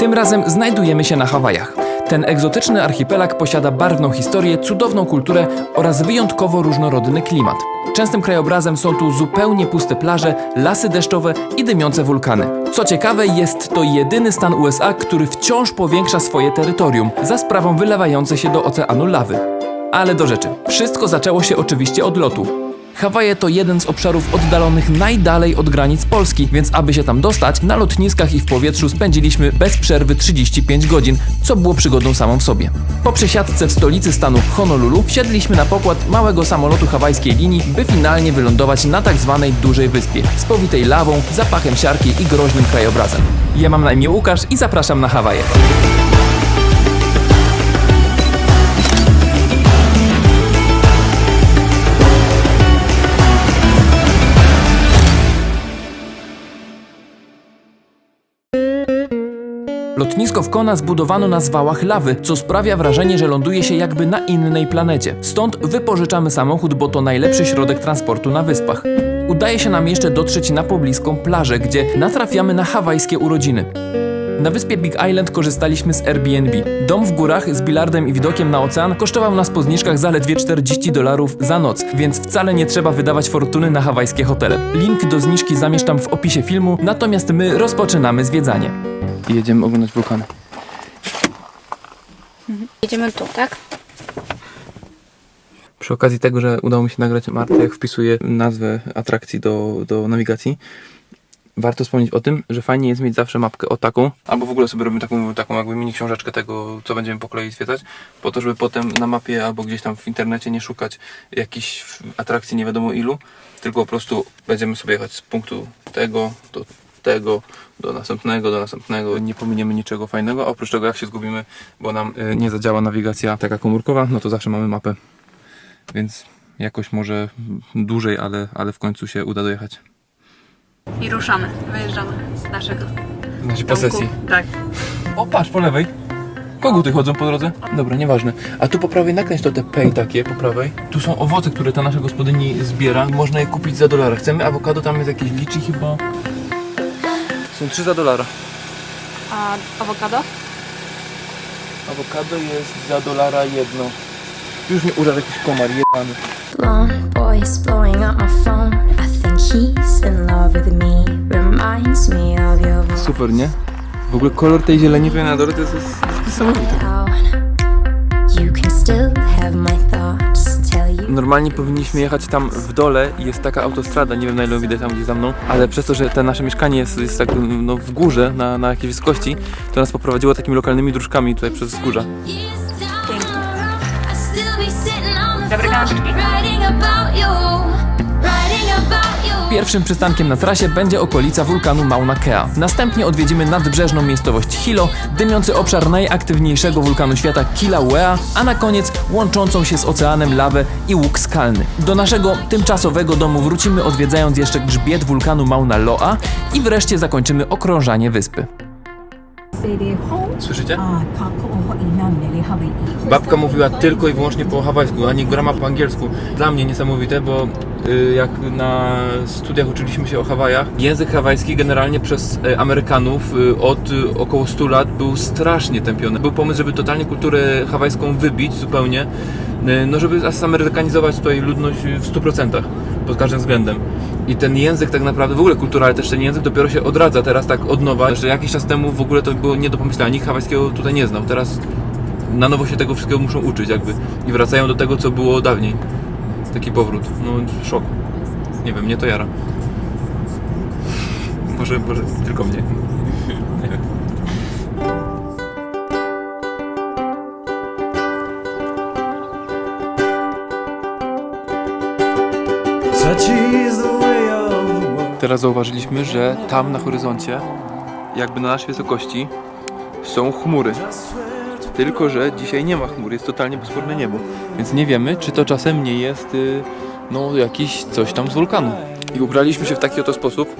Tym razem znajdujemy się na Hawajach. Ten egzotyczny archipelag posiada barwną historię, cudowną kulturę oraz wyjątkowo różnorodny klimat. Częstym krajobrazem są tu zupełnie puste plaże, lasy deszczowe i dymiące wulkany. Co ciekawe, jest to jedyny stan USA, który wciąż powiększa swoje terytorium za sprawą wylewającej się do oceanu lawy. Ale do rzeczy. Wszystko zaczęło się oczywiście od lotu. Hawaje to jeden z obszarów oddalonych najdalej od granic Polski, więc aby się tam dostać, na lotniskach i w powietrzu spędziliśmy bez przerwy 35 godzin, co było przygodą samą w sobie. Po przesiadce w stolicy stanu Honolulu wsiedliśmy na pokład małego samolotu hawajskiej linii, by finalnie wylądować na tak zwanej dużej wyspie, spowitej lawą, zapachem siarki i groźnym krajobrazem. Ja mam na imię Łukasz i zapraszam na Hawaje. Lotnisko w Kona zbudowano na zwałach lawy, co sprawia wrażenie, że ląduje się jakby na innej planecie. Stąd wypożyczamy samochód, bo to najlepszy środek transportu na wyspach. Udaje się nam jeszcze dotrzeć na pobliską plażę, gdzie natrafiamy na hawajskie urodziny. Na wyspie Big Island korzystaliśmy z Airbnb. Dom w górach z bilardem i widokiem na ocean kosztował nas po zniżkach zaledwie 40 dolarów za noc, więc wcale nie trzeba wydawać fortuny na hawajskie hotele. Link do zniżki zamieszczam w opisie filmu, natomiast my rozpoczynamy zwiedzanie. I jedziemy oglądać wulkany. Jedziemy tu, tak? Przy okazji tego, że udało mi się nagrać Martę, jak wpisuję nazwę atrakcji do, do nawigacji, warto wspomnieć o tym, że fajnie jest mieć zawsze mapkę o taką, albo w ogóle sobie robimy taką, taką jakby mini książeczkę tego, co będziemy po kolei zwiedzać, po to, żeby potem na mapie albo gdzieś tam w internecie nie szukać jakichś atrakcji nie wiadomo ilu, tylko po prostu będziemy sobie jechać z punktu tego do tego, do następnego, do następnego, nie pominiemy niczego fajnego, oprócz tego jak się zgubimy, bo nam y, nie zadziała nawigacja taka komórkowa, no to zawsze mamy mapę więc jakoś może dłużej, ale, ale w końcu się uda dojechać. I ruszamy, wyjeżdżamy z naszego W naszej domku. Tak. O, patrz, po lewej. Koguty chodzą po drodze? Dobra, nieważne. A tu po prawej nakręć to te pej takie po prawej. Tu są owoce, które ta nasza gospodyni zbiera. Można je kupić za dolara. Chcemy awokado, tam jest jakieś liczy chyba. Są trzy za dolara. A awokado? Awokado jest za dolara jedno. Już mnie użar jakiś komar, jebany. Boys blowing up my phone. I think he's in love with me. Reminds me of your voice. Super, nie? W ogóle kolor tej zieleni Venador to jest, jest niesamowity. Normalnie powinniśmy jechać tam w dole i jest taka autostrada, nie wiem na ile widać tam gdzieś za mną, ale przez to, że te nasze mieszkanie jest, jest tak no, w górze, na, na jakiejś wysokości, to nas poprowadziło takimi lokalnymi dróżkami tutaj przez wzgórza. Dobry kanapki. Pierwszym przystankiem na trasie będzie okolica wulkanu Mauna Kea. Następnie odwiedzimy nadbrzeżną miejscowość Hilo, dymiący obszar najaktywniejszego wulkanu świata Kilauea, a na koniec łączącą się z oceanem lawę i łuk skalny. Do naszego tymczasowego domu wrócimy odwiedzając jeszcze grzbiet wulkanu Mauna Loa i wreszcie zakończymy okrążanie wyspy. Słyszycie? Babka mówiła tylko i wyłącznie po hawajsku, ani grama po angielsku. Dla mnie niesamowite, bo jak na studiach uczyliśmy się o Hawajach, język hawajski generalnie przez y, Amerykanów y, od y, około 100 lat był strasznie tępiony. Był pomysł, żeby totalnie kulturę hawajską wybić zupełnie, y, no żeby zamerykanizować tutaj ludność w 100% pod każdym względem. I ten język tak naprawdę, w ogóle kultura, ale też ten język dopiero się odradza teraz tak od nowa, że jakiś czas temu w ogóle to było nie do pomyślenia, nikt hawajskiego tutaj nie znał. Teraz na nowo się tego wszystkiego muszą uczyć jakby i wracają do tego, co było dawniej. Taki powrót. No, szok. Nie wiem, mnie to jara. Może, może tylko mnie. Teraz zauważyliśmy, że tam na horyzoncie, jakby na naszej wysokości, są chmury. Tylko, że dzisiaj nie ma chmur, jest totalnie bezchmurne niebo. Więc nie wiemy, czy to czasem nie jest y, no, jakiś coś tam z wulkanu. I ubraliśmy się w taki oto sposób,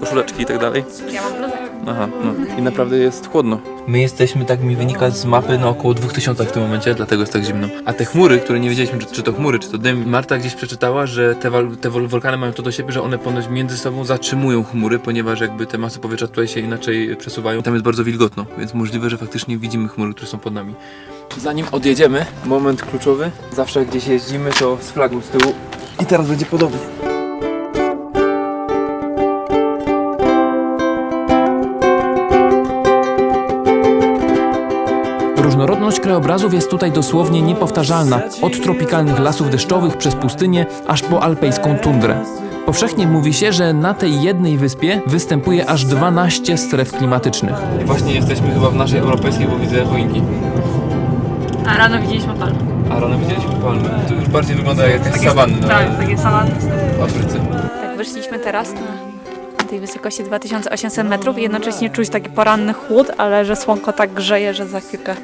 koszuleczki i tak dalej. Ja mam. Aha, no. I naprawdę jest chłodno. My jesteśmy, tak mi wynika z mapy, na około 2000 w tym momencie, dlatego jest tak zimno. A te chmury, które nie wiedzieliśmy, czy, czy to chmury, czy to dym, Marta gdzieś przeczytała, że te, te wulkany mają to do siebie, że one ponoć między sobą zatrzymują chmury, ponieważ jakby te masy powietrza tutaj się inaczej przesuwają. Tam jest bardzo wilgotno, więc możliwe, że faktycznie widzimy chmury, które są pod nami. Zanim odjedziemy, moment kluczowy. Zawsze gdzieś jeździmy, to z flagą z tyłu. I teraz będzie podobnie. Różnorodność krajobrazów jest tutaj dosłownie niepowtarzalna, od tropikalnych lasów deszczowych przez pustynię, aż po alpejską tundrę. Powszechnie mówi się, że na tej jednej wyspie występuje aż 12 stref klimatycznych. I właśnie jesteśmy chyba w naszej europejskiej, bo widzę choinki. A rano widzieliśmy palmę. A rano widzieliśmy palmy. To już bardziej wygląda jak jakaś sawanna Tak, takie sawanny. w Afryce. Tak, wyszliśmy teraz na tej wysokości 2800 metrów i jednocześnie czuć taki poranny chłód, ale że słonko tak grzeje, że za chwilkę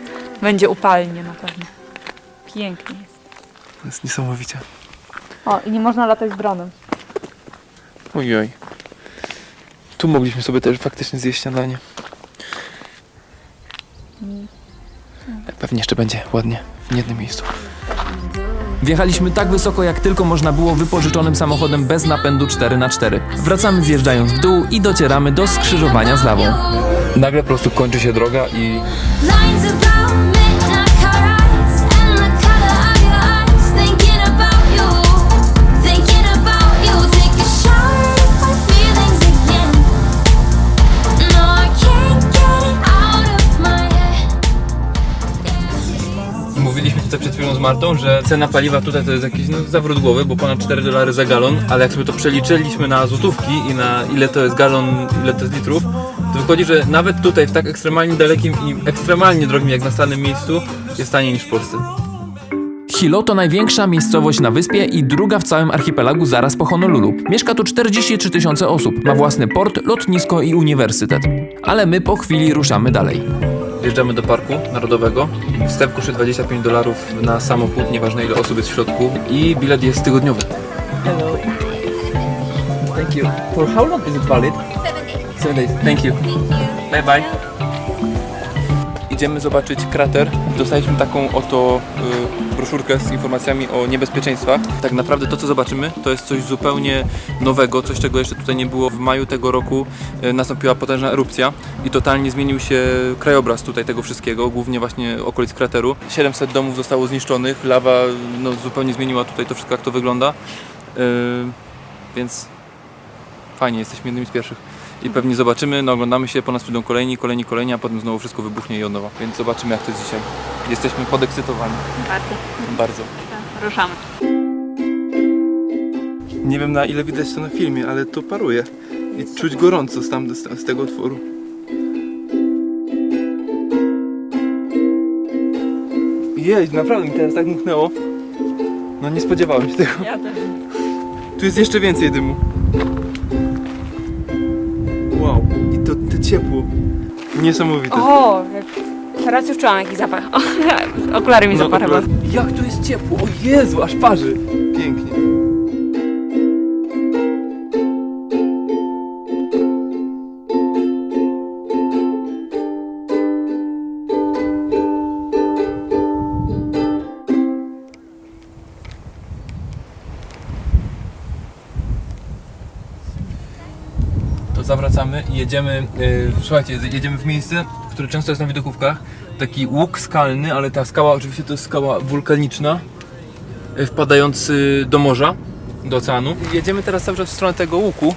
będzie upalnie na pewno. Pięknie jest. To jest niesamowicie. O, i nie można latać z dronem. Ojoj. Tu mogliśmy sobie też faktycznie zjeść śniadanie. Pewnie jeszcze będzie ładnie w jednym miejscu. Wjechaliśmy tak wysoko, jak tylko można było wypożyczonym samochodem bez napędu 4x4. Wracamy zjeżdżając w dół i docieramy do skrzyżowania z lawą. Nagle po prostu kończy się droga i Tutaj przed chwilą z Martą, że cena paliwa tutaj to jest jakiś no, zawrót głowy, bo ponad 4 dolary za galon, ale jak sobie to przeliczyliśmy na złotówki i na ile to jest galon, ile to jest litrów, to wychodzi, że nawet tutaj w tak ekstremalnie dalekim i ekstremalnie drogim jak na stanym miejscu jest taniej niż w Polsce. Hilo to największa miejscowość na wyspie i druga w całym archipelagu zaraz po Honolulu. Mieszka tu 43 tysiące osób, ma własny port, lotnisko i uniwersytet. Ale my po chwili ruszamy dalej. Wjeżdżamy do parku narodowego. Wstęp kosztuje 25 dolarów na samochód, nieważne ile osób jest w środku. I bilet jest tygodniowy. Hello. Thank you. For how long is it valid? Seven days. Seven days. Thank you. Bye bye. Idziemy zobaczyć krater. Dostaliśmy taką oto y, broszurkę z informacjami o niebezpieczeństwach. Tak naprawdę to, co zobaczymy, to jest coś zupełnie nowego, coś, czego jeszcze tutaj nie było. W maju tego roku y, nastąpiła potężna erupcja i totalnie zmienił się krajobraz tutaj tego wszystkiego, głównie właśnie okolic krateru. 700 domów zostało zniszczonych, lawa no, zupełnie zmieniła tutaj to wszystko, jak to wygląda. Y, więc fajnie, jesteśmy jednymi z pierwszych. I pewnie zobaczymy, no oglądamy się, po nas przyjdą kolejni, kolejni, kolejni, a potem znowu wszystko wybuchnie i od nowa. Więc zobaczymy jak to jest dzisiaj. Jesteśmy podekscytowani. Bardzo. Bardzo. Ruszamy. Nie wiem na ile widać to na filmie, ale to paruje. I czuć gorąco z, tam, z, tego otworu. Jej, naprawdę mi teraz tak mknęło. No nie spodziewałem się tego. Ja też. Tu jest jeszcze więcej dymu. Niesamowite. O, jak... teraz już czułam jakiś zapach. Okulary mi No, akurat Jak tu jest ciepło! O Jezu, aż parzy! Zawracamy i jedziemy, yy, słuchajcie, jedziemy w miejsce, które często jest na widokówkach. Taki łuk skalny, ale ta skała oczywiście to jest skała wulkaniczna, yy, wpadający do morza, do oceanu. Jedziemy teraz cały czas w stronę tego łuku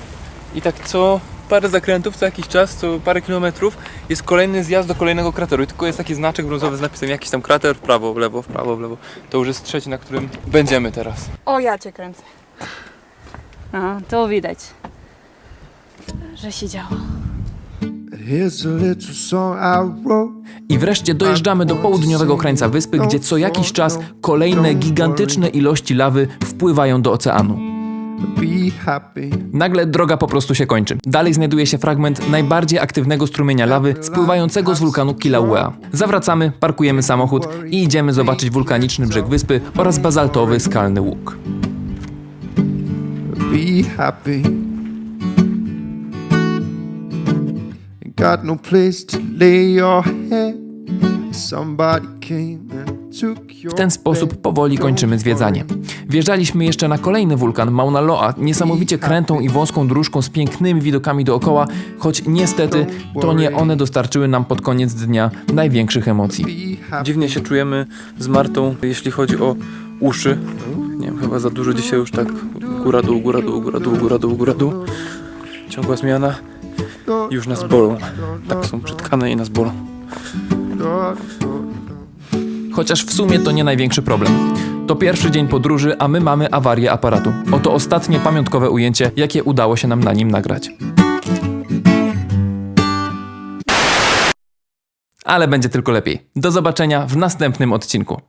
i tak co parę zakrętów, co jakiś czas, co parę kilometrów jest kolejny zjazd do kolejnego krateru i tylko jest taki znaczek brązowy z napisem jakiś tam krater, w prawo, w lewo, w prawo, w lewo. To już jest trzeci, na którym będziemy teraz. O, ja cię kręcę. No, to widać, że się działo. I wreszcie dojeżdżamy do południowego krańca wyspy, gdzie co jakiś czas kolejne gigantyczne ilości lawy wpływają do oceanu. Nagle droga po prostu się kończy. Dalej znajduje się fragment najbardziej aktywnego strumienia lawy spływającego z wulkanu Kilauea. Zawracamy, parkujemy samochód i idziemy zobaczyć wulkaniczny brzeg wyspy oraz bazaltowy skalny łuk. Be happy. Got no place to lay your head. Somebody came and took your W ten sposób powoli kończymy zwiedzanie. Wjeżdżaliśmy jeszcze na kolejny wulkan Mauna Loa, niesamowicie krętą i wąską dróżką z pięknymi widokami dookoła, choć niestety to nie one dostarczyły nam pod koniec dnia największych emocji. Dziwnie się czujemy z Martą, jeśli chodzi o uszy. Nie wiem, chyba za dużo dzisiaj już tak góra dół, góra dół, góra dół, góra dół, góra dół. Ciągła zmiana już nas bolą. Tak są przytkane i nas bolą. Chociaż w sumie to nie największy problem. To pierwszy dzień podróży, a my mamy awarię aparatu. Oto ostatnie pamiątkowe ujęcie, jakie udało się nam na nim nagrać. Ale będzie tylko lepiej. Do zobaczenia w następnym odcinku.